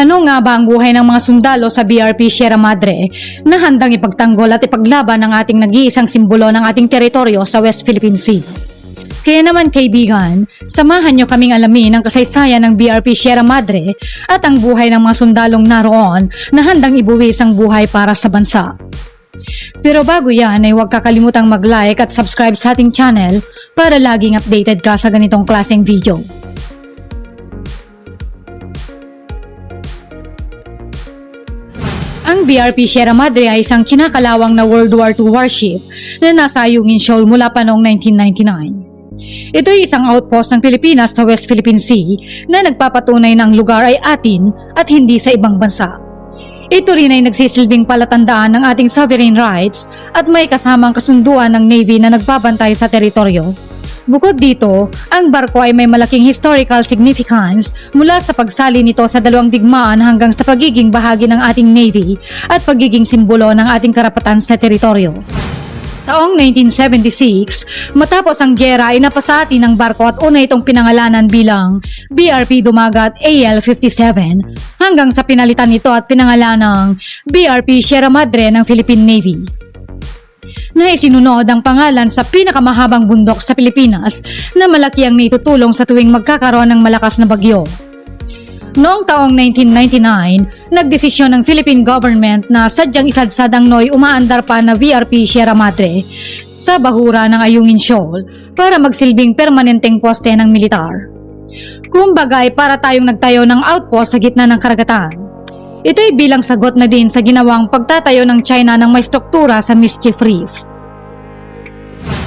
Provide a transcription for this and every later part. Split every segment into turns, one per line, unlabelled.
Ano nga ba ang buhay ng mga sundalo sa BRP Sierra Madre na handang ipagtanggol at ipaglaban ng ating nag-iisang simbolo ng ating teritoryo sa West Philippine Sea? Kaya naman kaibigan, samahan nyo kaming alamin ang kasaysayan ng BRP Sierra Madre at ang buhay ng mga sundalong naroon na handang ibuwis ang buhay para sa bansa. Pero bago yan ay huwag kakalimutang mag-like at subscribe sa ating channel para laging updated ka sa ganitong klaseng video. Ang BRP Sierra Madre ay isang kinakalawang na World War II warship na nasa Ayungin Shoal mula pa noong 1999. Ito ay isang outpost ng Pilipinas sa West Philippine Sea na nagpapatunay na ang lugar ay atin at hindi sa ibang bansa. Ito rin ay nagsisilbing palatandaan ng ating sovereign rights at may kasamang kasunduan ng Navy na nagbabantay sa teritoryo. Bukod dito, ang barko ay may malaking historical significance mula sa pagsali nito sa dalawang digmaan hanggang sa pagiging bahagi ng ating Navy at pagiging simbolo ng ating karapatan sa teritoryo. Taong 1976, matapos ang gera ay napasati ng barko at una itong pinangalanan bilang BRP Dumagat AL-57 hanggang sa pinalitan ito at pinangalan ng BRP Sierra Madre ng Philippine Navy na isinunod ang pangalan sa pinakamahabang bundok sa Pilipinas na malaki ang naitutulong sa tuwing magkakaroon ng malakas na bagyo. Noong taong 1999, nagdesisyon ng Philippine government na sadyang isadsad ang Noy umaandar pa na VRP Sierra Madre sa bahura ng Ayungin Shoal para magsilbing permanenteng poste ng militar. Kumbaga ay para tayong nagtayo ng outpost sa gitna ng karagatan. Ito ay bilang sagot na din sa ginawang pagtatayo ng China ng may struktura sa Mischief Reef.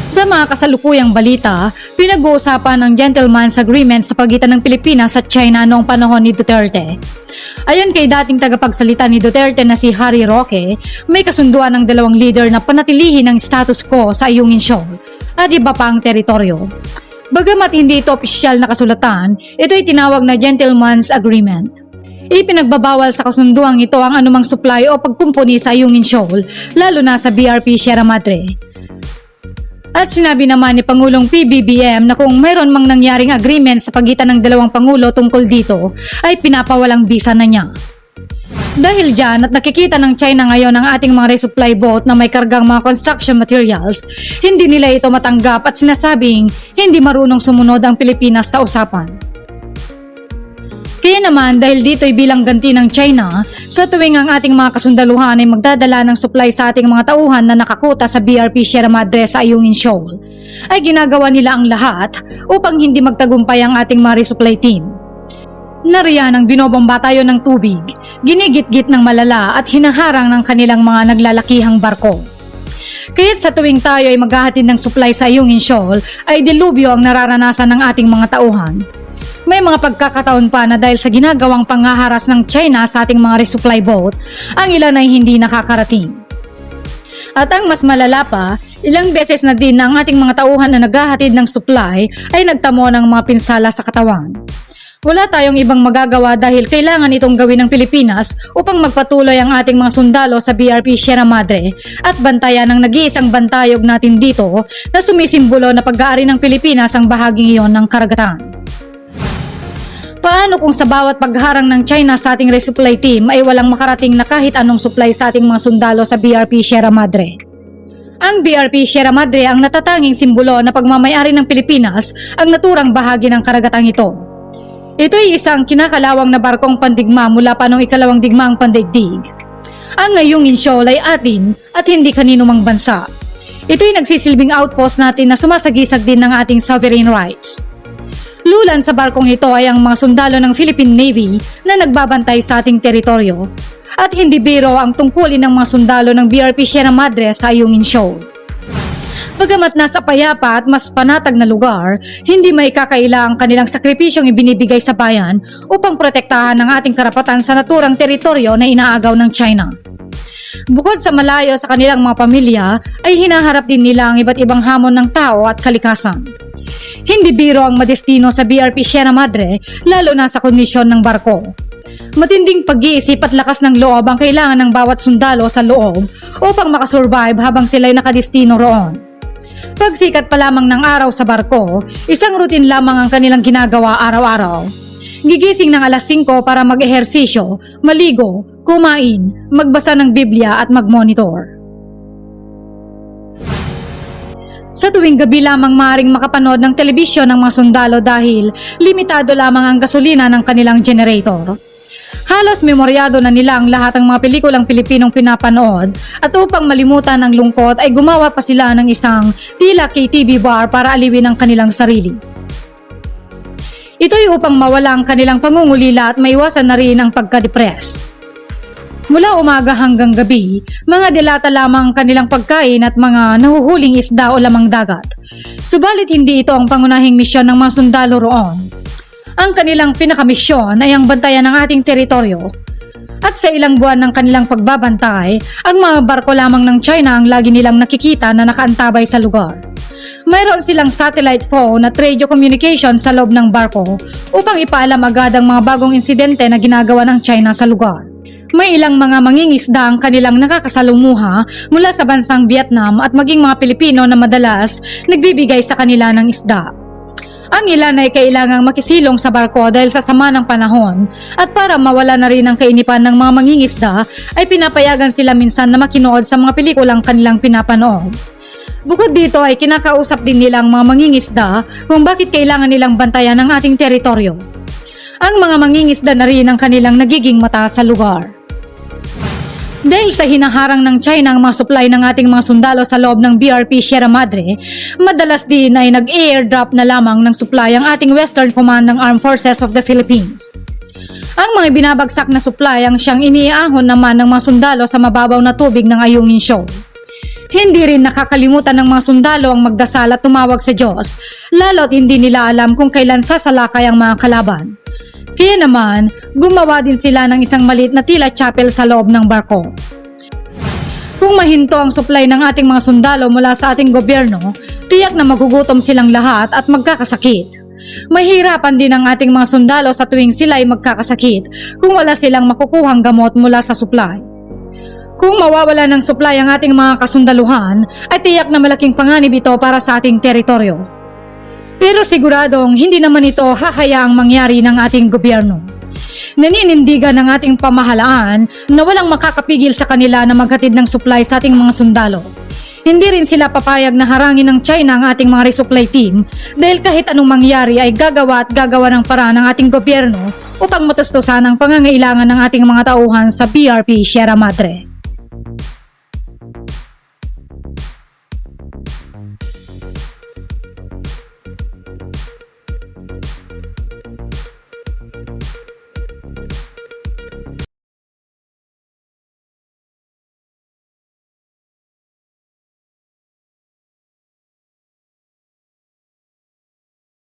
Sa mga kasalukuyang balita, pinag-uusapan ng Gentleman's Agreement sa pagitan ng Pilipinas at China noong panahon ni Duterte. Ayon kay dating tagapagsalita ni Duterte na si Harry Roque, may kasunduan ng dalawang leader na panatilihin ang status quo sa Ayungin Shoal at iba pang teritoryo. Bagamat hindi ito opisyal na kasulatan, ito ay tinawag na Gentleman's Agreement. Ipinagbabawal sa kasunduang ito ang anumang supply o pagkumpuni sa Ayungin Shoal, lalo na sa BRP Sierra Madre. At sinabi naman ni Pangulong PBBM na kung mayroon mang nangyaring agreement sa pagitan ng dalawang pangulo tungkol dito, ay pinapawalang bisa na niya. Dahil dyan at nakikita ng China ngayon ang ating mga resupply boat na may kargang mga construction materials, hindi nila ito matanggap at sinasabing hindi marunong sumunod ang Pilipinas sa usapan. Kaya naman dahil dito ay bilang ganti ng China, sa tuwing ang ating mga kasundaluhan ay magdadala ng supply sa ating mga tauhan na nakakuta sa BRP Sierra Madre sa Ayungin Shoal, ay ginagawa nila ang lahat upang hindi magtagumpay ang ating mga resupply team. Nariyan ang binobomba tayo ng tubig, ginigit-git ng malala at hinaharang ng kanilang mga naglalakihang barko. Kaya't sa tuwing tayo ay maghahatid ng supply sa Ayungin Shoal, ay dilubyo ang nararanasan ng ating mga tauhan. May mga pagkakataon pa na dahil sa ginagawang pangaharas ng China sa ating mga resupply boat, ang ilan ay hindi nakakarating. At ang mas malala pa, ilang beses na din ang ating mga tauhan na naghahatid ng supply ay nagtamo ng mga pinsala sa katawan. Wala tayong ibang magagawa dahil kailangan itong gawin ng Pilipinas upang magpatuloy ang ating mga sundalo sa BRP Sierra Madre at bantayan ang nag-iisang bantayog natin dito na sumisimbolo na pag-aari ng Pilipinas ang bahaging iyon ng karagatan. Paano kung sa bawat pagharang ng China sa ating resupply team ay walang makarating na kahit anong supply sa ating mga sundalo sa BRP Sierra Madre? Ang BRP Sierra Madre ang natatanging simbolo na pagmamayari ng Pilipinas ang naturang bahagi ng karagatang ito. Ito ay isang kinakalawang na barkong pandigma mula pa noong ikalawang digmaang pandaigdig. Ang ngayong Shoal ay atin at hindi kanino mang bansa. Ito ay nagsisilbing outpost natin na sumasagisag din ng ating sovereign rights. Lulan sa barkong ito ay ang mga sundalo ng Philippine Navy na nagbabantay sa ating teritoryo at hindi biro ang tungkulin ng mga sundalo ng BRP Sierra Madre sa Ayungin Shoal. Bagamat nasa payapa at mas panatag na lugar, hindi may kakaila ang kanilang sakripisyong ibinibigay sa bayan upang protektahan ang ating karapatan sa naturang teritoryo na inaagaw ng China. Bukod sa malayo sa kanilang mga pamilya, ay hinaharap din nila ang iba't ibang hamon ng tao at kalikasan. Hindi biro ang madestino sa BRP Sierra Madre, lalo na sa kondisyon ng barko. Matinding pag-iisip at lakas ng loob ang kailangan ng bawat sundalo sa loob upang makasurvive habang sila'y nakadestino roon. Pagsikat pa lamang ng araw sa barko, isang routine lamang ang kanilang ginagawa araw-araw. gigising ng alas 5 para mag-ehersisyo, maligo, kumain, magbasa ng Biblia at mag-monitor. Sa tuwing gabi lamang maaring makapanood ng telebisyon ng mga sundalo dahil limitado lamang ang gasolina ng kanilang generator. Halos memoryado na nila ang lahat ng mga pelikulang Pilipinong pinapanood at upang malimutan ang lungkot ay gumawa pa sila ng isang tila KTV bar para aliwin ang kanilang sarili. Ito'y upang mawala ang kanilang pangungulila at maiwasan na rin ang pagka-depress. Mula umaga hanggang gabi, mga dilata lamang ang kanilang pagkain at mga nahuhuling isda o lamang dagat. Subalit hindi ito ang pangunahing misyon ng mga sundalo roon. Ang kanilang pinakamisyon ay ang bantayan ng ating teritoryo. At sa ilang buwan ng kanilang pagbabantay, ang mga barko lamang ng China ang lagi nilang nakikita na nakaantabay sa lugar. Mayroon silang satellite phone at radio communication sa loob ng barko upang ipaalam agad ang mga bagong insidente na ginagawa ng China sa lugar. May ilang mga mangingisda ang kanilang nakakasalumuha mula sa bansang Vietnam at maging mga Pilipino na madalas nagbibigay sa kanila ng isda. Ang ilan ay kailangang makisilong sa barko dahil sa sama ng panahon at para mawala na rin ang kainipan ng mga mangingisda ay pinapayagan sila minsan na makinood sa mga pelikulang kanilang pinapanood. Bukod dito ay kinakausap din nila ang mga mangingisda kung bakit kailangan nilang bantayan ang ating teritoryo. Ang mga mangingisda na rin ang kanilang nagiging mata sa lugar. Dahil sa hinaharang ng China ang mga supply ng ating mga sundalo sa loob ng BRP Sierra Madre, madalas din ay nag-airdrop na lamang ng supply ang ating Western Command ng Armed Forces of the Philippines. Ang mga binabagsak na supply ang siyang iniahon naman ng mga sundalo sa mababaw na tubig ng Ayungin Shoal. Hindi rin nakakalimutan ng mga sundalo ang magdasal at tumawag sa Diyos, lalo't hindi nila alam kung kailan sasalakay ang mga kalaban. Kaya naman, gumawa din sila ng isang maliit na tila chapel sa loob ng barko. Kung mahinto ang supply ng ating mga sundalo mula sa ating gobyerno, tiyak na magugutom silang lahat at magkakasakit. Mahirapan din ang ating mga sundalo sa tuwing sila ay magkakasakit kung wala silang makukuhang gamot mula sa supply. Kung mawawala ng supply ang ating mga kasundaluhan, ay tiyak na malaking panganib ito para sa ating teritoryo. Pero siguradong hindi naman ito hahayaang mangyari ng ating gobyerno. Naninindigan ng ating pamahalaan na walang makakapigil sa kanila na maghatid ng supply sa ating mga sundalo. Hindi rin sila papayag na harangin ng China ang ating mga resupply team dahil kahit anong mangyari ay gagawa at gagawa ng paraan ng ating gobyerno upang matustusan ang pangangailangan ng ating mga tauhan sa BRP Sierra Madre.